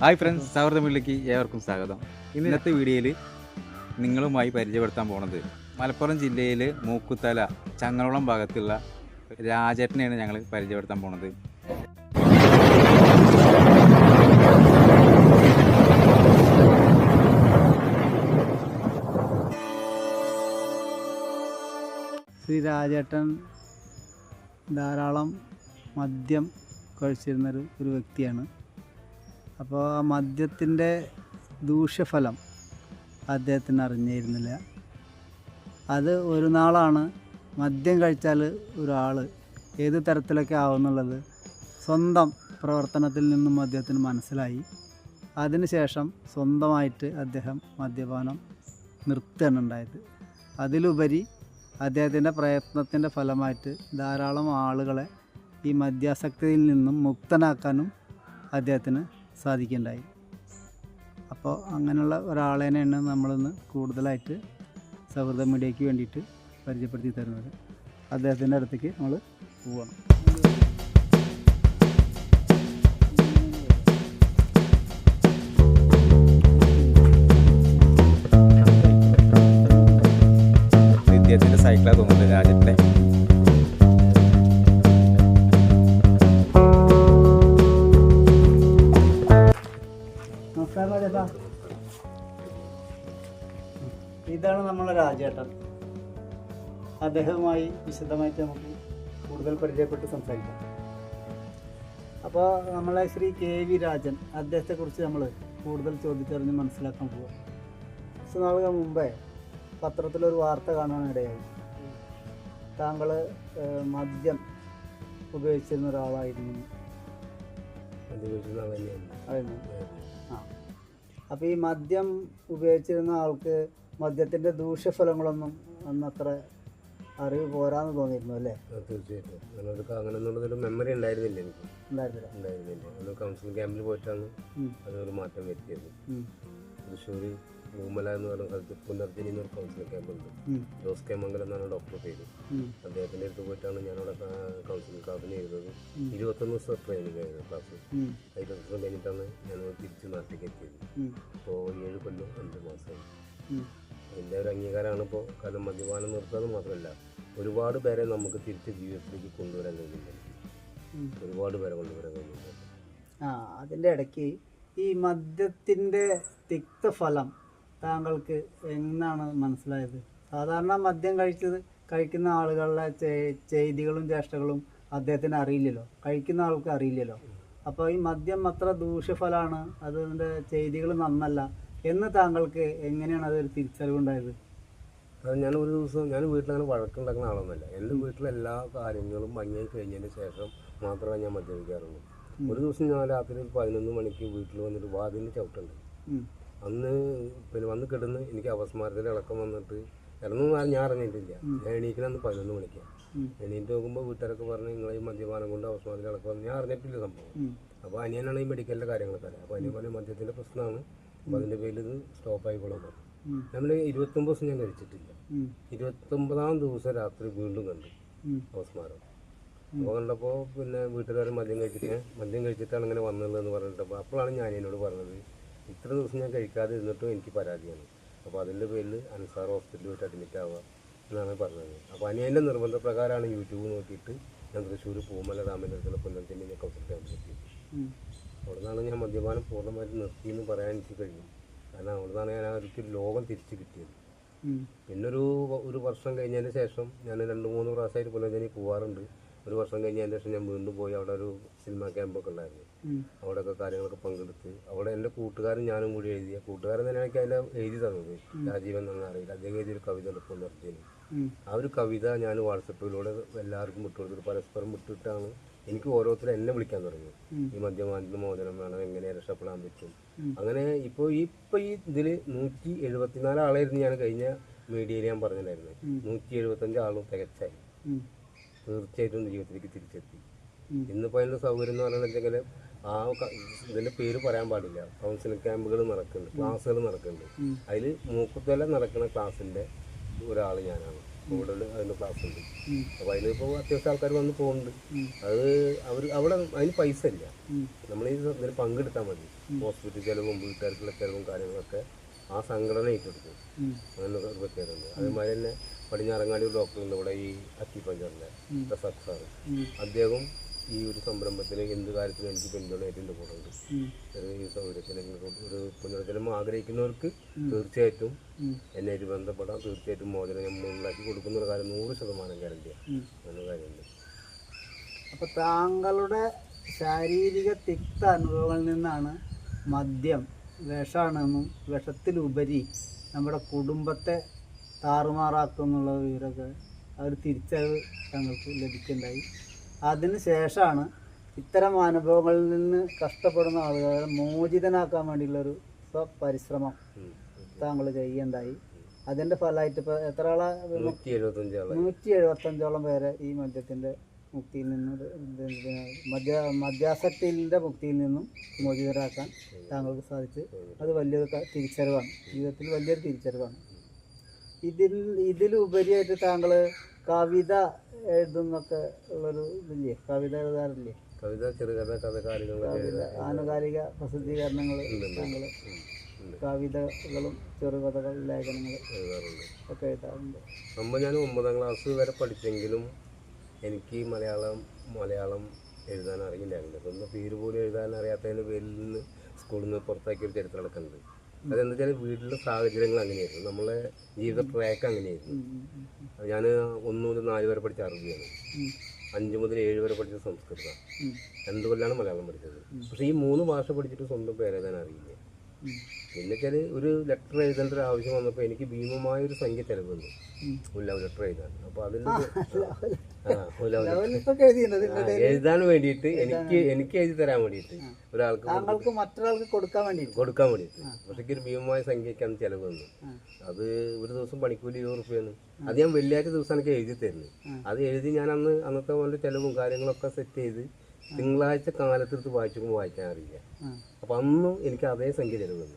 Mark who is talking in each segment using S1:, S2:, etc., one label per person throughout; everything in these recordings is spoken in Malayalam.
S1: ഹായ് ഫ്രണ്ട്സ് സൗഹൃദമിലേക്ക് ഏവർക്കും സ്വാഗതം. ഇന്നത്തെ വീഡിയോയിൽ നിങ്ങളുമായി പരിചയപ്പെടുത്താൻ പോണത് മലപ്പുറം ജില്ലയിൽ മൂക്കുത്തല ചങ്ങളോളം ഭാഗത്തുള്ള രാജേട്ടനെയാണ് ഞങ്ങൾ പരിചയപ്പെടുത്താൻ പോണത്.
S2: ശ്രീ രാജേട്ടൻ ധാരാളം മദ്യം കഴിച്ചിരുന്നൊരു ഒരു വ്യക്തിയാണ്. അപ്പോൾ ആ മദ്യത്തിന്റെ ദൂഷ്യഫലം അദ്ദേഹത്തിന് അറിഞ്ഞിരുന്നില്ല. അത് ഒരു നാളാണ് മദ്യം കഴിച്ചാൽ ഒരാൾ ഏത് തരത്തിലൊക്കെ ആവുന്നുള്ളത് സ്വന്തം പ്രവർത്തനത്തിൽ നിന്നും അദ്ദേഹത്തിന് മനസ്സിലായി. അതിനുശേഷം സ്വന്തമായിട്ട് അദ്ദേഹം മദ്യപാനം നിർത്തുകയാണ് ഉണ്ടായത്. അതിലുപരി അദ്ദേഹത്തിന്റെ പ്രയത്നത്തിന്റെ ഫലമായിട്ട് ധാരാളം ആളുകളെ ഈ മദ്യാസക്തിയിൽ നിന്നും മുക്തനാക്കാനും അദ്ദേഹത്തിന് സാധിക്കുകയുണ്ടായി. അപ്പോൾ അങ്ങനെയുള്ള ഒരാളേനെയാണ് നമ്മളിന്ന് കൂടുതലായിട്ട് സൗഹൃദ മീഡിയയ്ക്ക് വേണ്ടിയിട്ട് പരിചയപ്പെടുത്തി തരുന്നത്. അദ്ദേഹത്തിന്റെ അടുത്തേക്ക് നമ്മൾ പോവണം.
S1: ഇദ്ദേഹത്തിന്റെ സൈക്കിളാണ് തോന്നുന്നത്
S2: നമസ്കാരം ഇതാണ് നമ്മളെ രാജേട്ടൻ. അദ്ദേഹവുമായി വിശദമായിട്ട് നമുക്ക് കൂടുതൽ പരിചയപ്പെട്ട് സംസാരിക്കാം. അപ്പോൾ നമ്മളെ ശ്രീ കെ വി രാജൻ അദ്ദേഹത്തെക്കുറിച്ച് നമ്മൾ കൂടുതൽ ചോദിച്ചറിഞ്ഞ് മനസ്സിലാക്കാൻ പോവാം. കുറച്ച് നാളുകൾ മുമ്പേ പത്രത്തിലൊരു വാർത്ത കാണാനിടയായി താങ്കൾ മദ്യം ഉപയോഗിച്ചിരുന്ന ഒരാളായിരുന്നു. ആ അപ്പോൾ ഈ മദ്യം ഉപയോഗിച്ചിരുന്ന ആൾക്ക് മദ്യത്തിന്റെ ദൂഷ്യഫലങ്ങളൊന്നും അന്നത്ര അറിവ് പോരാന്ന് തോന്നിയിരുന്നു അല്ലേ?
S3: തീർച്ചയായിട്ടും. ഞങ്ങൾക്ക് അങ്ങനെ എന്നുള്ളതൊരു മെമ്മറി ഉണ്ടായിരുന്നില്ല എനിക്ക്.
S2: ഉണ്ടായിരുന്നില്ല.
S3: ഉണ്ടായിരുന്നില്ല. കൗൺസിലിംഗ് ക്യാമ്പിൽ പോയിട്ടാണ് അതൊരു മാറ്റം വരുത്തിയത്. തൃശ്ശൂർ പൂമല എന്ന് പറയുന്ന സ്ഥലത്ത് പുനർജനി എന്നൊരു കൗൺസിലിംഗ് ക്യാമ്പ് ഉണ്ട്. ജോസ് കെ മംഗലം എന്നാണ് ഡോക്ടർ പേര്. അദ്ദേഹത്തിന്റെ അടുത്ത് പോയിട്ടാണ് അവിടെ കൗൺസിലിംഗ് ക്ലാസ്സിന്
S2: ചെയ്തത്.
S3: ഇരുപത്തൊന്ന് ദിവസം ട്രെയിനിങ് ആയിരുന്നു ക്ലാസ്
S2: ഉം.
S3: ദിവസം കഴിഞ്ഞിട്ടാണ് ഞാൻ തിരിച്ച് നാട്ടിലേക്ക് എത്തിയത്.
S2: അപ്പോൾ
S3: ഇപ്പോൾ ഏഴ് കൊല്ലം അഞ്ച് മാസമായി.
S2: ഉം.
S3: അതിന്റെ ഒരു അംഗീകാരമാണ് ഇപ്പോൾ കാരണം മദ്യപാനം നിർത്തുന്നത് മാത്രമല്ല ഒരുപാട് പേരെ നമുക്ക് തിരിച്ച് ജീവിതത്തിലേക്ക് കൊണ്ടുവരാൻ കഴിയുന്നുണ്ട്. ഒരുപാട് പേരെ കൊണ്ടുവരാൻ കഴിയുന്നുണ്ട്.
S2: ആ അതിന്റെ ഇടയ്ക്ക് ഈ മദ്യത്തിന്റെ തിക്തഫലം താങ്കൾക്ക് എന്നാണ് മനസ്സിലായത്? സാധാരണ മദ്യം കഴിച്ചത് കഴിക്കുന്ന ആളുകളുടെ ചെയ്തികളും ചേഷ്ടകളും അദ്ദേഹത്തിന് അറിയില്ലല്ലോ. കഴിക്കുന്ന ആൾക്ക് അറിയില്ലല്ലോ. അപ്പോൾ ഈ മദ്യം അത്ര ദൂഷ്യഫലമാണ് അതിന്റെ ചെയ്തികൾ നന്നല്ല എന്ന് താങ്കൾക്ക് എങ്ങനെയാണ് അതൊരു തിരിച്ചറിവുണ്ടായത്?
S3: അത് ഞാൻ ഒരു ദിവസം ഞാൻ വീട്ടിലങ്ങനെ വഴക്കുണ്ടാക്കുന്ന ആളൊന്നുമല്ല. എന്റെ വീട്ടിലെ എല്ലാ കാര്യങ്ങളും ഭംഗിയായി കഴിഞ്ഞതിന് ശേഷം മാത്രമേ ഞാൻ മദ്യപിക്കാറുള്ളൂ. ഒരു ദിവസം ഞാൻ രാത്രി ഒരു പതിനൊന്ന് മണിക്ക് വീട്ടിൽ വന്നിട്ട് വാതിലിന് ചവിട്ടുണ്ട്. അന്ന് പിന്നെ വന്ന് കിടന്ന് എനിക്ക് അവസ്മാരത്തിൽ ഇളക്കം വന്നിട്ട് കാര്യം ഞാൻ ഇറങ്ങിയിട്ടില്ല. ഞാൻ എണീക്കണമെന്ന് പതിനൊന്ന് മണിക്കാണ് എണീറ്റ് നോക്കുമ്പോൾ വീട്ടുകാരൊക്കെ പറഞ്ഞ് നിങ്ങളെ ഈ മദ്യപാനം കൊണ്ട് അവസ്മാരത്തിൽ ഇളക്കം വന്നു. ഞാൻ അറിഞ്ഞിട്ടില്ല സംഭവം. അപ്പോൾ അനിയനാണ് ഈ മെഡിക്കലിന്റെ കാര്യങ്ങളൊക്കെ അറിയാം. അപ്പോൾ അനിയൻ പറഞ്ഞ മദ്യത്തിന്റെ പ്രശ്നമാണ്. അപ്പോൾ അതിന്റെ പേരിൽ ഇത് സ്റ്റോപ്പ് ആയിക്കോളാൻ പറഞ്ഞു. നമ്മൾ ഇരുപത്തൊമ്പത് ദിവസം ഞാൻ കഴിച്ചിട്ടില്ല. ഇരുപത്തൊമ്പതാം ദിവസം രാത്രി വീണ്ടും കണ്ടു. അവസ്മാരം. അപ്പോൾ കണ്ടപ്പോൾ പിന്നെ വീട്ടുകാർ മദ്യം കഴിച്ചിട്ട് മദ്യം കഴിച്ചിട്ടാണ് ഇങ്ങനെ വന്നുള്ളതെന്ന് പറഞ്ഞിട്ടപ്പോൾ അപ്പോഴാണ് ഞാൻ എന്നോട് പറഞ്ഞത് ഇത്ര ദിവസം ഞാൻ കഴിക്കാതെ ഇരുന്നിട്ടും എനിക്ക് പരാതിയാണ്. അപ്പോൾ അതിന്റെ പേരിൽ അൻസാർ ഹോസ്പിറ്റലിൽ പോയിട്ട് അഡ്മിറ്റ് ആവുക എന്നാണ് പറഞ്ഞത്. അപ്പോൾ അനിയന്റെ നിർബന്ധപ്രകാരമാണ് യൂട്യൂബ് നോക്കിയിട്ട് ഞാൻ തൃശ്ശൂർ പൂമല ഡാമിന്റെ അടുത്തുള്ള പുനർജന്യ കൗൺസിൽ
S2: ഉം.
S3: അവിടെ നിന്നാണ് ഞാൻ മദ്യപാനം പൂർണമായിട്ട് നിർത്തിയെന്ന് പറയാൻ എനിക്ക് കഴിയും. കാരണം അവിടെ നിന്നാണ് ഞാൻ ആ ഒരു ലോകം തിരിച്ചു കിട്ടിയത്. പിന്നൊരു ഒരു വർഷം കഴിഞ്ഞതിന് ശേഷം ഞാൻ രണ്ട് മൂന്ന് പ്രാവശ്യമായിട്ട് പുനർജനി പോവാറുണ്ട്. ഒരു വർഷം കഴിഞ്ഞതിന് ശേഷം ഞാൻ വീണ്ടും പോയി അവിടെ ഒരു സിനിമ ക്യാമ്പൊക്കെ ഉണ്ടായിരുന്നു. അവിടെയൊക്കെ കാര്യങ്ങളൊക്കെ പങ്കെടുത്ത് അവിടെ എന്റെ കൂട്ടുകാരൻ ഞാനും കൂടി എഴുതിയ കൂട്ടുകാരൻ തന്നെ എനിക്ക് അതിൽ എഴുതി തന്നത്. രാജീവൻ എന്നാണ് അറിയില്ല. അദ്ദേഹം എഴുതിയൊരു കവിത ഉണ്ട്
S2: നിർത്തിയത്
S3: ആ ഒരു കവിത ഞാൻ വാട്സപ്പിലൂടെ എല്ലാവർക്കും വിട്ടുകൊടുത്തിട്ട് പരസ്പരം വിട്ടിട്ടാണ് എനിക്ക് ഓരോരുത്തരും എന്നെ വിളിക്കാൻ തുടങ്ങി. ഈ മദ്യപാനത്തിന് മോചനം വേണം എങ്ങനെ രക്ഷപ്പെടാൻ പറ്റും. അങ്ങനെ ഇപ്പോൾ ഇപ്പോൾ ഈ ഇതിൽ നൂറ്റി എഴുപത്തിനാല് ആളായിരുന്നു ഞാൻ കഴിഞ്ഞ മീഡിയയിൽ ഞാൻ പറഞ്ഞിട്ടുണ്ടായിരുന്നത്.
S2: ഉം.
S3: നൂറ്റി എഴുപത്തഞ്ച് ആളും തികച്ചായി. തീർച്ചയായിട്ടും ജീവിതത്തിലേക്ക് തിരിച്ചെത്തി. ഇന്നിപ്പോൾ അതിന്റെ സൗകര്യം എന്ന് പറയുന്നത് ആ ഇതിന്റെ ഇതിന്റെ പേര് പറയാൻ പാടില്ല. കൗൺസിലിംഗ് ക്യാമ്പുകൾ നടക്കുന്നുണ്ട് ക്ലാസ്സുകൾ നടക്കുന്നുണ്ട്
S2: അതിൽ
S3: അതിൽ മൂക്കുത്തല നടക്കുന്ന ക്ലാസ്സിന്റെ ഒരാൾ ഞാനാണ്. കൂടുതൽ അതിന് ക്ലാസ് ഉണ്ട്
S2: അപ്പൊ
S3: അപ്പോൾ അതിലിപ്പോൾ അത്യാവശ്യം ആൾക്കാർ വന്ന് പോകുന്നുണ്ട് അത് അവർ അവിടെ അതിന് പൈസ ഇല്ല. നമ്മൾ ഈ ഇതിൽ പങ്കെടുത്താൽ മതി. ഹോസ്പിറ്റൽ ചിലവും വീട്ടുകാർക്കുള്ള ചിലവും കാര്യങ്ങളൊക്കെ ആ സംഘടന ഏറ്റെടുക്കും. അങ്ങനെ പ്രത്യേകതയുണ്ട്. അതേമാതിരി തന്നെ പടിഞ്ഞാറങ്ങാടി ഒരു ഡോക്ടറുണ്ട് ഇവിടെ ഈ അക്കി പഞ്ചാറിലെ പ്രസാദ് സാറ്. അദ്ദേഹം ഈ ഒരു സംരംഭത്തിന് എന്ത് കാര്യത്തിനും എനിക്ക് പിന്തുണ ഏറ്റവും കൂടെ ഉണ്ട്. ഈ സൗകര്യത്തിന് ഒരു പുനർജന്മം ആഗ്രഹിക്കുന്നവർക്ക് തീർച്ചയായിട്ടും
S2: ഉം.
S3: എന്നെ ആയിട്ട് ബന്ധപ്പെടാം. തീർച്ചയായിട്ടും മോചനം ഞാൻ ഉണ്ടാക്കി കൊടുക്കുന്ന ഒരു കാര്യം നൂറ് ശതമാനം ഗ്യാരണ്ടിയാണ്
S2: എന്ന
S3: അങ്ങനെ കാര്യമുണ്ട്.
S2: അപ്പൊ താങ്കളുടെ ശാരീരിക തിക്ത അനുഭവങ്ങളിൽ നിന്നാണ് മദ്യം വിഷാണെന്നും വിഷത്തിലുപരി നമ്മുടെ കുടുംബത്തെ താറുമാറാക്കുന്നുള്ള വിവരമൊക്കെ ആ ഒരു തിരിച്ചറിവ് ഞങ്ങൾക്ക് ലഭിക്കുന്നുണ്ടായി അതിന് ശേഷമാണ് ഇത്തരം അനുഭവങ്ങളിൽ നിന്ന് കഷ്ടപ്പെടുന്ന ആളുകളെ മോചിതനാക്കാൻ വേണ്ടിയുള്ളൊരു സ്വപരിശ്രമം
S3: ഉം.
S2: താങ്കൾ ചെയ്യുണ്ടായി അതിന്റെ ഫലമായിട്ട് ഇപ്പോൾ എത്ര ആളെ?
S3: നൂറ്റി
S2: എഴുപത്തഞ്ചോളം പേരെ ഈ മദ്യത്തിന്റെ മുക്തിയിൽ നിന്നും മദ്യ മദ്യാസക്തിന്റെ മുക്തിയിൽ നിന്നും മോചിതരാക്കാൻ താങ്കൾക്ക് സാധിച്ചു. അത് വലിയൊരു തിരിച്ചറിവാണ്. ജീവിതത്തിൽ വലിയൊരു തിരിച്ചറിവാണ്. ഇതിൽ ഇതിലുപരിയായിട്ട് താങ്കൾ കവിത എഴുതുന്നൊക്കെ ഉള്ളൊരു ഇതില്ലേ? കവിത എഴുതാറില്ലേ?
S3: കവിത ചെറുകഥ കഥ കാര്യങ്ങളൊക്കെ
S2: കവിത ആനുകാലിക പ്രസിദ്ധീകരണങ്ങൾ താങ്കൾ കവിതകളും ചെറുകഥകൾ ലേഖനങ്ങൾ
S3: എഴുതാറുണ്ട്.
S2: ഒക്കെ എഴുതാറുണ്ട്.
S3: അമ്മ ഞാൻ ഒമ്പതാം ക്ലാസ് വരെ പഠിച്ചെങ്കിലും എനിക്ക് മലയാളം മലയാളം എഴുതാൻ അറിയില്ലായിരുന്നു. ഒന്ന് പേര് പോലും എഴുതാൻ അറിയാത്തതിന്റെ പേരിൽ നിന്ന് സ്കൂളിൽ നിന്ന് പുറത്താക്കിയ ഒരു നടക്കുന്നത് അതെന്താ വെച്ചാൽ വീട്ടിലെ സാഹചര്യങ്ങൾ അങ്ങനെയായിരുന്നു. നമ്മളെ ജീവിത ട്രാക്ക് അങ്ങനെയായിരുന്നു. ഞാൻ ഒന്ന് മുതൽ നാല് വരെ പഠിച്ച അറബിയാണ്. അഞ്ച് മുതൽ ഏഴ് വരെ പഠിച്ച സംസ്കൃതം
S2: ഉം,
S3: രണ്ട് കൊല്ലാണ് മലയാളം പഠിച്ചത്. പക്ഷേ ഈ മൂന്ന് ഭാഷ പഠിച്ചിട്ട് സ്വന്തം പേരെഴുതാൻ അറിയില്ല. പിന്നെ വെച്ചാൽ ഒരു ലെറ്റർ എഴുതേണ്ട ഒരു ആവശ്യം വന്നപ്പോൾ എനിക്ക് ഭീമമായ ഒരു സംഖ്യ ചിലവ് വന്നു. ഒരു ലവ് ലെറ്റർ എഴുതാൻ. അപ്പോൾ അതിൽ എഴുതാൻ വേണ്ടിയിട്ട് എനിക്ക് എനിക്ക് എഴുതി തരാൻ വേണ്ടിയിട്ട് ഒരാൾക്ക്
S2: മറ്റൊരാൾക്ക് കൊടുക്കാൻ വേണ്ടിയിട്ട്.
S3: കൊടുക്കാൻ വേണ്ടിയിട്ട്. പക്ഷേ ഒരു ഭീമമായ സംഖ്യക്കാണ് ചെലവ് ചിലവ് വന്നു അത് ഒരു ദിവസം പണിക്കൂലി ഇരുപത് റുപ്യാണ്. അത് ഞാൻ വെള്ളിയാഴ്ച ദിവസം എനിക്ക് എഴുതി തരുന്നത്. അത് എഴുതി ഞാൻ അന്ന് അന്നത്തെ പോലെ ചിലവും കാര്യങ്ങളൊക്കെ സെറ്റ് ചെയ്ത് തിങ്കളാഴ്ച കാലത്തെടുത്ത് വായിച്ചപ്പോൾ വായിക്കാൻ അറിയില്ല. അപ്പൊ അന്നും എനിക്ക് അതേ സംഖ്യ ചിലവ്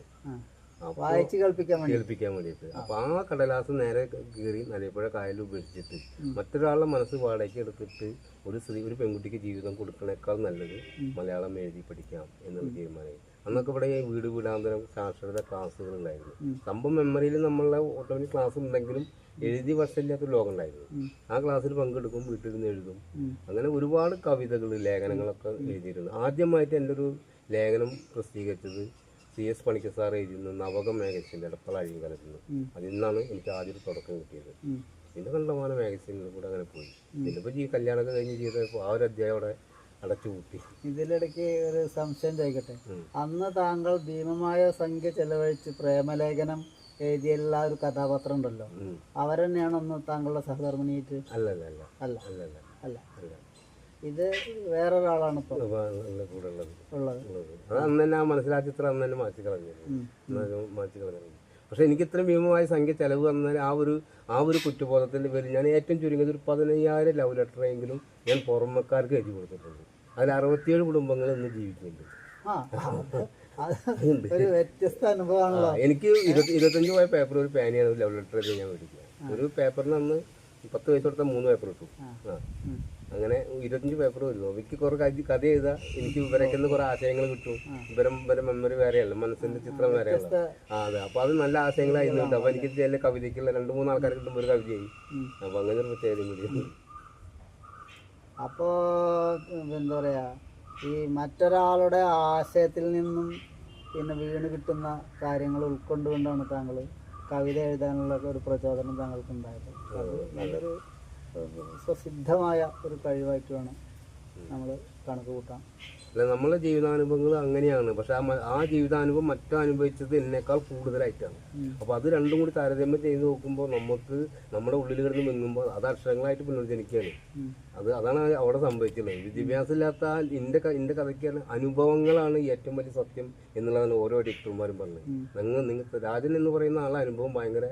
S2: വായിച്ച് കേൾപ്പിക്കാൻ വേണ്ടി.
S3: കേൾപ്പിക്കാൻ വേണ്ടിയിട്ട്. അപ്പോൾ ആ കടലാസ് നേരെ കീറി നലയപ്പുഴ കായലിൽ ഉപേക്ഷിച്ചിട്ട് മറ്റൊരാളുടെ മനസ്സ് വാടകയ്ക്ക് എടുത്തിട്ട് ഒരു സ്ത്രീ ഒരു പെൺകുട്ടിക്ക് ജീവിതം കൊടുക്കണേക്കാൾ നല്ലത് മലയാളം എഴുതി പഠിക്കാം എന്നുള്ള തീരുമാനമായി. അന്നൊക്കെ ഇവിടെ വീട് വീടാന്തരം സാക്ഷരത ക്ലാസ്സുകൾ ഉണ്ടായിരുന്നു. സംഭവം മെമ്മറിയിൽ നമ്മളുടെ ഓട്ടോമാറ്റിക് ക്ലാസ് ഉണ്ടെങ്കിലും എഴുതി വശമില്ലാത്തൊരു ലോകം ഉണ്ടായിരുന്നു ആ ക്ലാസ്സിൽ പങ്കെടുക്കും വീട്ടിൽ എഴുതും. അങ്ങനെ ഒരുപാട് കവിതകൾ ലേഖനങ്ങളൊക്കെ എഴുതിയിരുന്നു ആദ്യമായിട്ട് എന്റെ ഒരു ലേഖനം പ്രസിദ്ധീകരിച്ചത് സി എസ് പണിക്കർ സാർ എഴുതുന്ന നവകം മാഗസിന്റെ എടപ്പള അഴിയങ്കാലത്ത് നിന്ന് അതിൽ നിന്നാണ് എനിക്ക് ആദ്യം തുടക്കം കിട്ടിയത്. പിന്നെ കണ്ടമാനം മാഗസീനിൽ കൂടെ അങ്ങനെ പോയി. ഇതിപ്പോൾ ഈ കല്യാണമൊക്കെ കഴിഞ്ഞ് ചെയ്തപ്പോൾ ആ ഒരു അധ്യായം അവിടെ അടച്ചുപൂട്ടി
S2: ഇതിലിടയ്ക്ക് ഒരു സംശയം ചോദിക്കട്ടെ? അന്ന് താങ്കൾ ഭീമമായ സംഖ്യ ചെലവഴിച്ച് പ്രേമലേഖനം എഴുതിയുള്ള ഒരു കഥാപാത്രം ഉണ്ടല്ലോ. അവരെന്നെയാണ് ഒന്ന് താങ്കളുടെ സഹധർമ്മിണിയായിട്ട്
S3: അല്ല അല്ല അല്ല.
S2: അല്ല
S3: അല്ല അല്ല.
S2: ഇത് വേറൊരാളാണ് ഇപ്പോൾ
S3: കൂടെ ഉള്ളത്. അന്ന് തന്നെ മനസ്സിലാക്കി ഇത്ര അന്ന് തന്നെ മാറ്റി കളഞ്ഞു മാറ്റി കളഞ്ഞു പക്ഷെ എനിക്ക് ഇത്രയും ഭീമമായ സംഖ്യ ചെലവ് വന്നാൽ ആ ഒരു ആ ഒരു കുറ്റബോധത്തിന്റെ പേരിൽ ഞാൻ ഏറ്റവും ചുരുങ്ങിയത് ഒരു പതിനയ്യായിരം ലവ് ലെറ്ററെങ്കിലും ഞാൻ പുറമക്കാർക്ക് എഴുതി കൊടുത്തിട്ടുണ്ട്. അതിൽ അറുപത്തിയേഴ് കുടുംബങ്ങൾ ഇന്ന് ജീവിക്കുന്നുണ്ട്.
S2: ഒരു വ്യത്യസ്ത അനുഭവമാണല്ലോ.
S3: എനിക്ക് ഇരുപത്തി ഇരുപത്തഞ്ച് പോയ പേപ്പർ ഒരു പേനയാണ് ഒരു ലവ് ലെറ്റർ ഞാൻ മേടിക്കുക ഒരു പേപ്പറിന് അന്ന് പത്ത് പൈസ കൊടുത്താൽ മൂന്ന് പേപ്പർ കിട്ടും. ആ. അങ്ങനെ ഇരുപത്തഞ്ച് പേപ്പർ വരും എനിക്ക് കുറെ കഥ എഴുതാ എനിക്ക് ഇവരൊക്കെ കുറെ ആശയങ്ങൾ കിട്ടും. ഇവരും ഇവരെ മെമ്മറി വേറെയല്ല മനസ്സിന്റെ ചിത്രം വേറെയല്ല. ആ അതെ. അപ്പൊ അത് നല്ല ആശയങ്ങളായിരുന്നു അപ്പൊ എനിക്ക് ചില കവിതയ്ക്കുള്ള രണ്ട് മൂന്ന് ആൾക്കാർ കിട്ടുമ്പോൾ ഒരു കവിതയായി. അപ്പൊ അങ്ങനെ ഒരു പ്രത്യേകത കൂടി
S2: അപ്പോൾ എന്താ പറയുക ഈ മറ്റൊരാളുടെ ആശയത്തിൽ നിന്നും പിന്നെ വീണ് കിട്ടുന്ന കാര്യങ്ങൾ ഉൾക്കൊണ്ടുകൊണ്ടാണ് താങ്കൾ കവിത എഴുതാനുള്ള ഒരു പ്രചോദനം താങ്കൾക്ക് ഉണ്ടായത് അത് നല്ലൊരു സ്വസിദ്ധമായ ഒരു കഴിവായിട്ട് വേണം നമ്മൾ കണക്ക് കൂട്ടാൻ
S3: അല്ല നമ്മളെ ജീവിതാനുഭവങ്ങൾ അങ്ങനെയാണ്. പക്ഷെ ആ ആ ജീവിതാനുഭവം മറ്റനുഭവിച്ചത് എന്നേക്കാൾ കൂടുതലായിട്ടാണ്. അപ്പൊ അത് രണ്ടും കൂടി താരതമ്യം ചെയ്ത് നോക്കുമ്പോൾ നമുക്ക് നമ്മുടെ ഉള്ളിൽ കിടന്ന് വെങ്ങുമ്പോൾ അത് അക്ഷരങ്ങളായിട്ട് പുനർജനിക്കുകയാണ്. അത് അതാണ് അവിടെ സംഭവിച്ചിട്ടുള്ളത്. വിദ്യാഭ്യാസമില്ലാത്ത എന്റെ എന്റെ എന്റെ കഥയ്ക്കാണ് അനുഭവങ്ങളാണ് ഏറ്റവും വലിയ സത്യം എന്നുള്ളതാണ് ഓരോ ഡിക്ടർമാരും പറഞ്ഞത്. നിങ്ങൾ നിങ്ങൾ രാജൻ എന്ന് പറയുന്ന ആളെ അനുഭവം ഭയങ്കര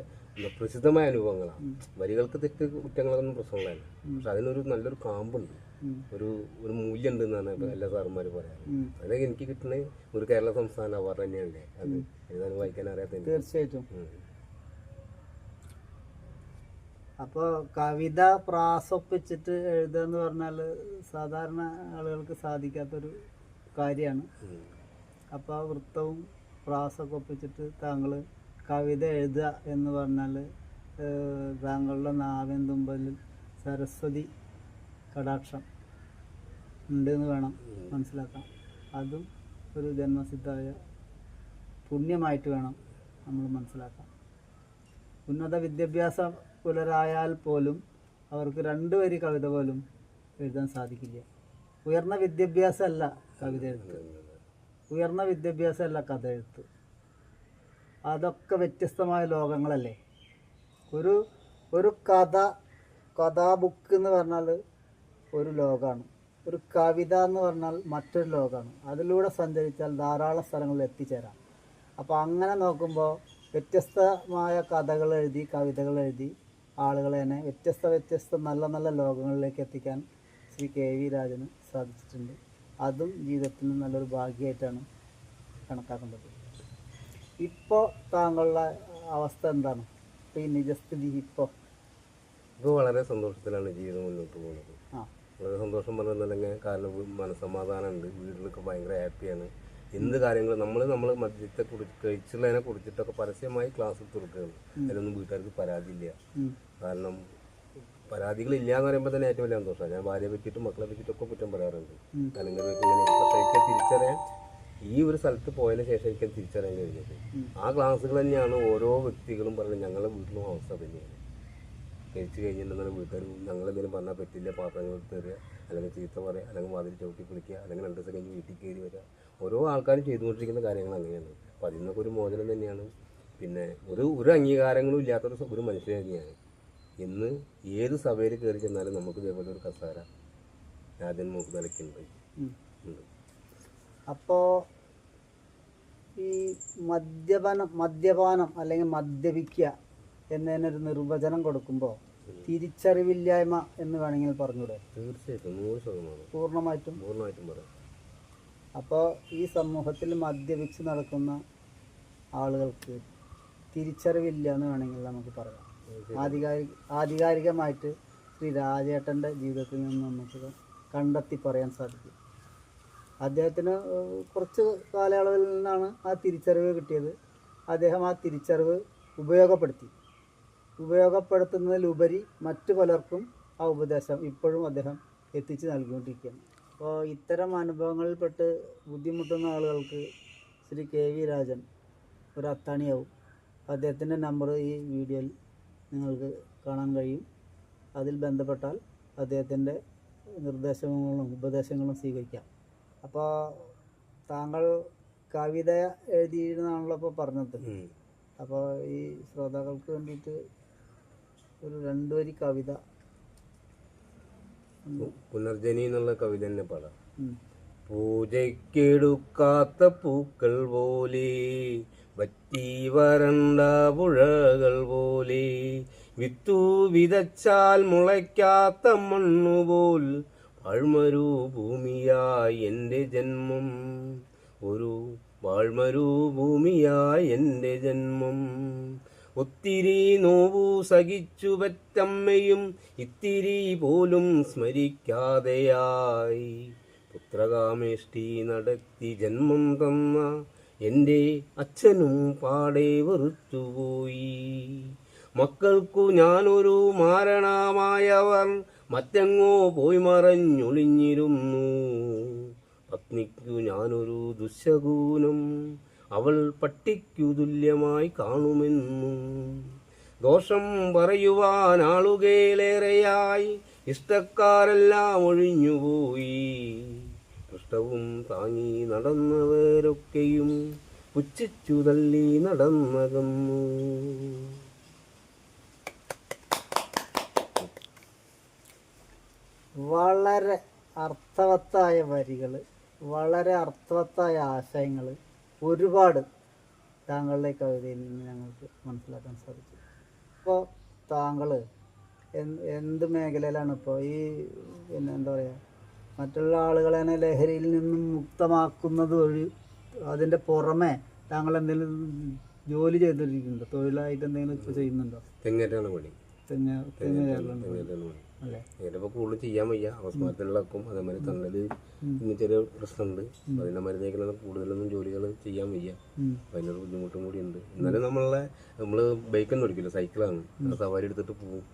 S3: പ്രസിദ്ധമായ അനുഭവങ്ങളാണ്. വരികൾക്ക് തെറ്റ് കുറ്റങ്ങളൊന്നും പ്രശ്നങ്ങളല്ല. പക്ഷെ അതിനൊരു നല്ലൊരു കാമ്പുണ്ട്. ഒരു ഒരു മൂല്യം ഉണ്ട് എന്നാണ് ഇപ്പൊ എല്ലാ സാറുമാരും പറയാറ്. അതൊക്കെ എനിക്ക് കിട്ടുന്ന ഒരു കേരള സംസ്ഥാന അവാർഡ് തന്നെയാണ് അത് എഴുതാൻ വായിക്കാൻ അറിയാത്ത
S2: തീർച്ചയായിട്ടും. അപ്പോൾ കവിത പ്രാസൊപ്പിച്ചിട്ട് എഴുതുക എന്ന് പറഞ്ഞാൽ സാധാരണ ആളുകൾക്ക് സാധിക്കാത്തൊരു കാര്യമാണ്. അപ്പോൾ ആ വൃത്തവും പ്രാസൊക്കെ ഒപ്പിച്ചിട്ട് താങ്കൾ കവിത എഴുതുക എന്ന് പറഞ്ഞാൽ താങ്കളുടെ നാവിൻ തുമ്പലിൽ സരസ്വതി കടാക്ഷം. ഉണ്ട് എന്ന് വേണം മനസ്സിലാക്കാം അതും ഒരു ജന്മസിദ്ധമായ പുണ്യമായിട്ട് വേണം നമ്മൾ മനസ്സിലാക്കാം ഉന്നത വിദ്യാഭ്യാസ പുലരായാൽ പോലും അവർക്ക് രണ്ട് വരി കവിത പോലും എഴുതാൻ സാധിക്കില്ല. ഉയർന്ന വിദ്യാഭ്യാസമല്ല കവിത എഴുത്ത്. ഉയർന്ന വിദ്യാഭ്യാസമല്ല കഥ എഴുത്ത്. അതൊക്കെ വ്യത്യസ്തമായ ലോകങ്ങളല്ലേ? ഒരു ഒരു കഥ കഥാ ബുക്ക് എന്ന് പറഞ്ഞാൽ ഒരു ലോകമാണ് ഒരു കവിത എന്ന് പറഞ്ഞാൽ മറ്റൊരു ലോകമാണ്. അതിലൂടെ സഞ്ചരിച്ചാൽ ധാരാളം സ്ഥലങ്ങളിൽ എത്തിച്ചേരാം. അപ്പോൾ അങ്ങനെ നോക്കുമ്പോൾ വ്യത്യസ്തമായ കഥകൾ എഴുതി കവിതകൾ എഴുതി ആളുകളെ തന്നെ വ്യത്യസ്ത വ്യത്യസ്ത നല്ല നല്ല ലോകങ്ങളിലേക്ക് എത്തിക്കാൻ ശ്രീ കെ വി രാജന് സാധിച്ചിട്ടുണ്ട്. അതും ജീവിതത്തിൽ നല്ലൊരു ഭാഗ്യമായിട്ടാണ് കണക്കാക്കുന്നത്. ഇപ്പോൾ താങ്കളുടെ അവസ്ഥ എന്താണ്? ഇപ്പോൾ ഈ നിജസ്ഥിതി ഇപ്പോൾ
S3: ഇപ്പോൾ വളരെ സന്തോഷത്തിലാണ് ജീവിതം മുന്നോട്ട് പോകുന്നത്. വളരെ സന്തോഷം പറഞ്ഞിട്ടുണ്ടെങ്കിൽ കാരണം വീ- മനസ്സമാധാനം ഉണ്ട് വീട്ടിലൊക്കെ ഭയങ്കര ഹാപ്പിയാണ്. എന്ത് കാര്യങ്ങൾ നമ്മൾ നമ്മൾ മദ്യത്തെ കുറിച്ച് കഴിച്ചുള്ളതിനെ കുറിച്ചിട്ടൊക്കെ പരസ്യമായി ക്ലാസ് തുറക്കുകയാണ് കൊടുക്കുകയാണ്. അതിലൊന്നും വീട്ടുകാർക്ക് പരാതിയില്ല. കാരണം പരാതികളില്ല എന്ന് പറയുമ്പോൾ തന്നെ ഏറ്റവും വലിയ സന്തോഷമാണ്. ഞാൻ ഭാര്യയെ പറ്റിയിട്ടും മക്കളെ പറ്റിയിട്ടൊക്കെ കുറ്റം പറയാറുണ്ട്. അല്ലെങ്കിൽ പക്ഷേ എനിക്ക് തിരിച്ചറിയാൻ ഈ ഒരു സ്ഥലത്ത് പോയതിന് ശേഷം എനിക്ക് തിരിച്ചറിയാൻ കഴിഞ്ഞത്. ആ ക്ലാസ്സുകൾ തന്നെയാണ് ഓരോ വ്യക്തികളും പറയുന്നത് ഞങ്ങളുടെ വീട്ടിലും അവസ്ഥ തന്നെയാണ്. കഴിച്ച് കഴിഞ്ഞിട്ടുണ്ടെങ്കിൽ വീട്ടുകാർ ഞങ്ങളെന്തെങ്കിലും പറഞ്ഞാൽ പറ്റില്ല പാത്രങ്ങൾ തരിക അല്ലെങ്കിൽ ചീത്ത പറയുക അല്ലെങ്കിൽ വാതിൽ ചവിട്ടി പിടിക്കുക അല്ലെങ്കിൽ രണ്ട് ദിവസം കഴിഞ്ഞ് വീട്ടിൽ കയറി വരിക. ഓരോ ആൾക്കാരും ചെയ്തുകൊണ്ടിരിക്കുന്ന കാര്യങ്ങൾ അങ്ങനെയാണ്. അപ്പം അതിൽ നിന്നൊക്കെ ഒരു മോചനം തന്നെയാണ്. പിന്നെ ഒരു ഒരു അംഗീകാരങ്ങളും ഇല്ലാത്തൊരു ഒരു മനുഷ്യൻ തന്നെയാണ്. ഇന്ന് ഏത് സഭയിൽ കയറി ചെന്നാലും നമുക്ക് ഇതേപോലെ ഒരു കസാര രാജൻ മൂക്ക് നിലയ്ക്കുണ്ട്.
S2: അപ്പോൾ ഈ മദ്യപാനം മദ്യപാനം അല്ലെങ്കിൽ മദ്യപിക്കുക എന്നതിനൊരു നിർവചനം കൊടുക്കുമ്പോൾ തിരിച്ചറിവില്ലായ്മ എന്ന് വേണമെങ്കിൽ പറഞ്ഞൂടെ?
S3: തീർച്ചയായിട്ടും നൂറ് ശതമാനം.
S2: പൂർണമായിട്ടും?
S3: പൂർണമായിട്ടും പറയാം.
S2: അപ്പോൾ ഈ സമൂഹത്തിൽ മദ്യപിച്ച് നടക്കുന്ന ആളുകൾക്ക് തിരിച്ചറിവില്ല എന്ന് വേണമെങ്കിൽ നമുക്ക് പറയാം. ആധികാരിക ആധികാരികമായിട്ട് ശ്രീ രാജേട്ടന്റെ ജീവിതത്തിൽ നിന്ന് നമുക്ക് കണ്ടെത്തി പറയാൻ സാധിക്കും. അദ്ദേഹത്തിന് കുറച്ച് കാലയളവിൽ നിന്നാണ് ആ തിരിച്ചറിവ് കിട്ടിയത്. അദ്ദേഹം ആ തിരിച്ചറിവ് ഉപയോഗപ്പെടുത്തി. ഉപയോഗപ്പെടുത്തുന്നതിലുപരി മറ്റു പലർക്കും ആ ഉപദേശം ഇപ്പോഴും അദ്ദേഹം എത്തിച്ചു നൽകിക്കൊണ്ടിരിക്കുകയാണ്. അപ്പോൾ ഇത്തരം അനുഭവങ്ങളിൽപ്പെട്ട് ബുദ്ധിമുട്ടുന്ന ആളുകൾക്ക് ശ്രീ കെ വി രാജൻ ഒരു അത്താണിയാവും. അദ്ദേഹത്തിന്റെ നമ്പർ ഈ വീഡിയോയിൽ നിങ്ങൾക്ക് കാണാൻ കഴിയും. അതിൽ ബന്ധപ്പെട്ടാൽ അദ്ദേഹത്തിന്റെ നിർദ്ദേശങ്ങളും ഉപദേശങ്ങളും സ്വീകരിക്കാം. അപ്പോൾ താങ്കൾ കവിത എഴുതിയിരുന്നാണല്ലോ ഇപ്പോൾ പറഞ്ഞത്. അപ്പോൾ ഈ ശ്രോതാക്കൾക്ക് വേണ്ടിയിട്ട് ഒരു രണ്ടു വരി കവിത
S3: പുനർജനി എന്നുള്ള കവിത തന്നെ പാടാം. പൂജയ്ക്കെടുക്കാത്ത പൂക്കൾ പോലെ വറ്റി വരണ്ട പുഴകൾ പോലെ വിത്തു വിതച്ചാൽ മുളയ്ക്കാത്ത മണ്ണുപോൽ വാഴ്മരു ഭൂമിയായി എന്റെ ജന്മം ഒരു വാഴ്മരു ഭൂമിയായി എന്റെ ജന്മം. ഒത്തിരി നോവു സഹിച്ചു പറ്റമ്മയും ഇത്തിരി പോലും സ്മരിക്കാതെയായി. പുത്രകാമേഷ്ടി നടത്തി ജന്മം തന്ന എന്റെ അച്ഛനും പാടെ വെറുത്തുപോയി. മക്കൾക്കു ഞാനൊരു മാരണമായവർ മറ്റെങ്ങോ പോയി മറഞ്ഞൊളിഞ്ഞിരുന്നു. പത്നിക്കു ഞാനൊരു ദുശകൂനം അവൾ പട്ടിക്കു തുല്യമായി കാണുമെന്നു ദോഷം പറയുവാൻ ആളുകയിലേറെയായി ഇഷ്ടക്കാരെല്ലാം ഒഴിഞ്ഞുപോയി. കൃഷ്ണവും താങ്ങി നടന്നവരൊക്കെയും പുച്ഛിച്ചു തള്ളി നടന്നകന്നു.
S2: വളരെ അർത്ഥവത്തായ വരികൾ വളരെ അർത്ഥവത്തായ ആശയങ്ങൾ ഒരുപാട് താങ്കളുടെ കവിതയിൽ നിന്ന് ഞങ്ങൾക്ക് മനസ്സിലാക്കാൻ സാധിച്ചു. അപ്പോൾ താങ്കൾ എന്ത് മേഖലയിലാണ് ഇപ്പോൾ ഈ പിന്നെ എന്താ പറയുക മറ്റുള്ള ആളുകളെ ലഹരിയിൽ നിന്നും മുക്തമാക്കുന്നത് വഴി അതിന്റെ പുറമെ താങ്കൾ എന്തെങ്കിലും ജോലി ചെയ്തിരിക്കുന്നുണ്ടോ തൊഴിലായിട്ട് എന്തെങ്കിലും ഇപ്പോൾ ചെയ്യുന്നുണ്ടോ?
S3: തെങ്ങേറ്റാണ് പണി.
S2: തെങ്ങ്
S3: തെങ്ങേറ്റാണ്
S2: അല്ലേ
S3: ഇതിപ്പോൾ കൂടുതൽ ചെയ്യാൻ വയ്യ. അവസ്മാരത്തിലുള്ളക്കും അതേമാതിരി തന്നൽ ഇന്ന് ചെറിയ പ്രശ്നമുണ്ട്. അതിന്റെ മരുന്നേക്കലാണ് കൂടുതലൊന്നും ജോലികൾ ചെയ്യാൻ വയ്യ. അപ്പൊ അതിനൊരു ബുദ്ധിമുട്ടും കൂടി ഉണ്ട്. എന്നാലും നമ്മളെ നമ്മൾ ബൈക്കൊന്നും ഓടിക്കില്ല സൈക്കിളാണ് സവാരി എടുത്തിട്ട് പോകും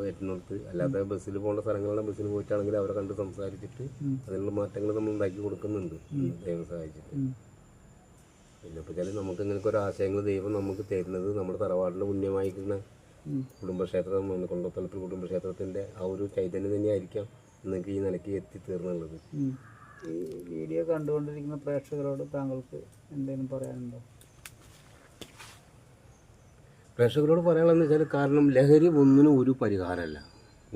S3: വരുന്നിടത്ത് അല്ലാതെ ബസ്സിൽ പോകേണ്ട സ്ഥലങ്ങളിലെ ബസ്സിൽ പോയിട്ടാണെങ്കിൽ അവരെ കണ്ട് സംസാരിച്ചിട്ട് അതിനുള്ള മാറ്റങ്ങൾ നമ്മൾ ഉണ്ടാക്കി കൊടുക്കുന്നുണ്ട്. ദൈവം സഹായിച്ചിട്ട്. പിന്നെ നമുക്ക് ഇങ്ങനത്തെ ഒരു ആശയങ്ങൾ ദൈവം നമുക്ക് തരുന്നത് നമ്മുടെ തറവാടിന്റെ പുണ്യമായിരിക്കുന്ന. കുടുംബക്ഷേത്രം കൊണ്ടോത്തലത്തിൽ കുടുംബക്ഷേത്രത്തിന്റെ ആ ഒരു ചൈതന്യം തന്നെയായിരിക്കാം നിങ്ങൾക്ക് ഈ നിലയ്ക്ക് എത്തിത്തീർന്നുള്ളത്.
S2: ഈ വീഡിയോ കണ്ടുകൊണ്ടിരിക്കുന്ന പ്രേക്ഷകരോട് താങ്കൾക്ക് എന്തെങ്കിലും പറയാനുണ്ടോ?
S3: പ്രേക്ഷകരോട് പറയാനുള്ളതെന്ന് വെച്ചാൽ കാരണം ലഹരി ഒന്നിനും ഒരു പരിഹാരമല്ല.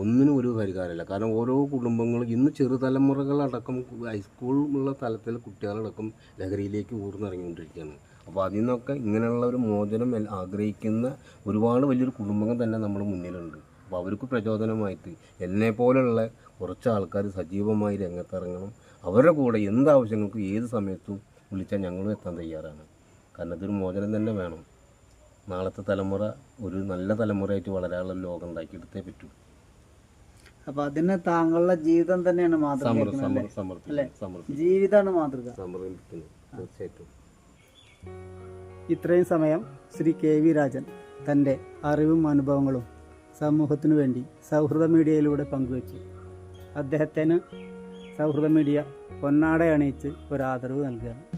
S3: ഒന്നിനും ഒരു പരിഹാരമല്ല. കാരണം ഓരോ കുടുംബങ്ങളും ഇന്ന് ചെറുതലമുറകളടക്കം ഹൈസ്കൂളിലുള്ള തലത്തിൽ കുട്ടികളടക്കം ലഹരിയിലേക്ക് ഊർന്നിറങ്ങിക്കൊണ്ടിരിക്കുകയാണ്. അപ്പോൾ അതിൽ നിന്നൊക്കെ ഇങ്ങനെയുള്ള ഒരു മോചനം ആഗ്രഹിക്കുന്ന ഒരുപാട് വലിയൊരു കുടുംബങ്ങൾ തന്നെ നമ്മൾ മുന്നിലുണ്ട്. അപ്പോൾ അവർക്ക് പ്രചോദനമായിട്ട് എന്നെ പോലെയുള്ള കുറച്ച് ആൾക്കാർ സജീവമായി രംഗത്തിറങ്ങണം. അവരുടെ കൂടെ എന്ത് ആവശ്യങ്ങൾക്കും ഏത് സമയത്തും വിളിച്ചാൽ ഞങ്ങളും എത്താൻ തയ്യാറാണ്. കാരണം ഇതൊരു മോചനം തന്നെ വേണം. നാളത്തെ തലമുറ ഒരു നല്ല തലമുറയായിട്ട് വളരാനുള്ള ലോകം ഉണ്ടാക്കിയെടുത്തേ പറ്റൂ.
S2: അപ്പൊ അതിന് താങ്കളുടെ ജീവിതം തന്നെയാണ് മാതൃക ജീവിതമാണ് മാതൃക.
S3: തീർച്ചയായിട്ടും.
S2: ഇത്രയും സമയം ശ്രീ കെ വി രാജൻ തന്റെ അറിവും അനുഭവങ്ങളും സമൂഹത്തിനു വേണ്ടി സൗഹൃദ മീഡിയയിലൂടെ പങ്കുവച്ചു. അദ്ദേഹത്തിന് സൗഹൃദ മീഡിയ പൊന്നാടയണിയിച്ച് ഒരു ആദരവ് നൽകുകയാണ്.